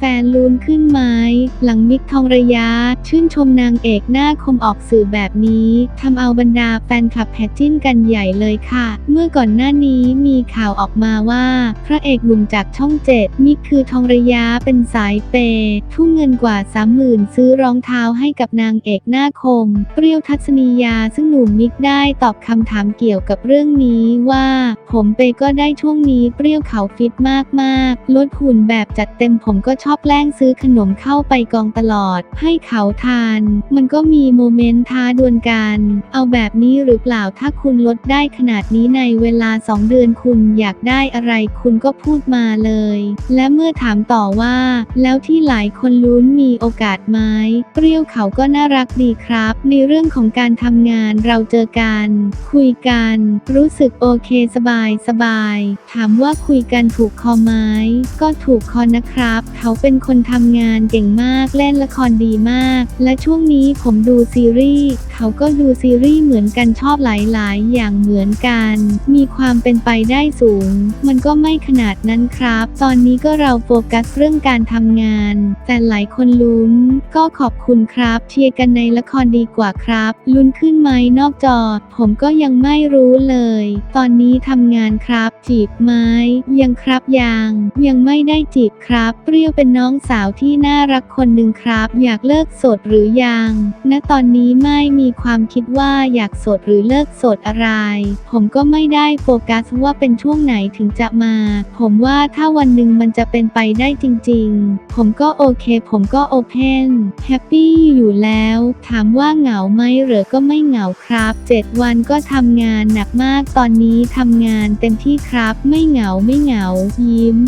ฟนๆ ลุ้นขึ้นไหมหลังมิกทองระยะ ชื่นชมนางเอกหน้าคมออกสื่อแบบนี้ทำเอาบรรดาแฟนคลับแพทจิ้นกันใหญ่เลยค่ะ เมื่อก่อนหน้านี้มีข่าวออกมาว่า พระเอกหนุ่มจากช่องเจ็ดมิกคือทองระยะเป็นสายเปย์ทุ่มเงินกว่า30,000ซื้อรองเท้าให้กับนางเอกหน้าคม เปรี้ยวทัศนียาซึ่งหนุ่มมิกได้ตอบคำถามเกี่ยวกับเรื่องนี้ว่า ผมเปก็ได้ช่วงนี้เปรี้ยวเขาฟิตมากๆลดหุ่นแบบจัดเต็มผมก็ชอบแกล้งซื้อขนมเข้าไปกองตลอด ให้เขาทาน มันก็มีโมเมนต์ท้าดวลกัน เอาแบบนี้หรือเปล่าถ้าคุณลดได้ขนาดนี้ในเวลา 2 เดือนคุณอยากได้อะไรคุณก็พูดมาเลย และเมื่อถามต่อว่า แล้วที่หลายคนลุ้นมีโอกาสไหมเปรี้ยวเขาก็น่ารักดีครับ ในเรื่องของการทำงานเราเจอกัน คุยกัน รู้สึกโอเคสบายสบาย ถามว่าคุยกันถูกคอไหมก็ถูกคอนะครับเขาเป็นคนทำงานเก่งมากเล่นละครดีมาก และช่วงนี้ผมดูซีรีส์เขาก็ดูซีรีส์เหมือนกันชอบหลายๆ อย่างเหมือนกัน มีความเป็นไปได้สูง มันก็ไม่ขนาดนั้นครับ ตอนนี้ก็เราโฟกัสเรื่องการทำงาน แต่หลายคนลุ้นก็ขอบคุณครับเชียร์กันในละครดีกว่าครับ ลุ้นขึ้นไหมนอกจอ ผมก็ยังไม่รู้เลย ตอนนี้ทำงานครับ จีบไหมยังครับยัง ยังไม่ได้จีบครับเปรี้ยวเป็นน้องสาวที่น่ารักคนหนึ่งครับ อยากเลิกโสดหรือยัง ณ ตอนนี้ไม่มีความคิดว่าอยากโสดหรือเลิกโสดอะไร ผมก็ไม่ได้โฟกัสว่าเป็นช่วงไหนถึงจะมา ผมว่าถ้าวันหนึ่งมันจะเป็นไปได้จริง ๆ ผมก็โอเค ผมก็โอเพนแฮปปี้อยู่แล้ว ถามว่าเหงาไหมหรือก็ไม่เหงาครับ 7 วันก็ทำงานหนักมากตอนนี้ทำงานเต็มที่ครับ ไม่เหงาไม่เหงายิ้ม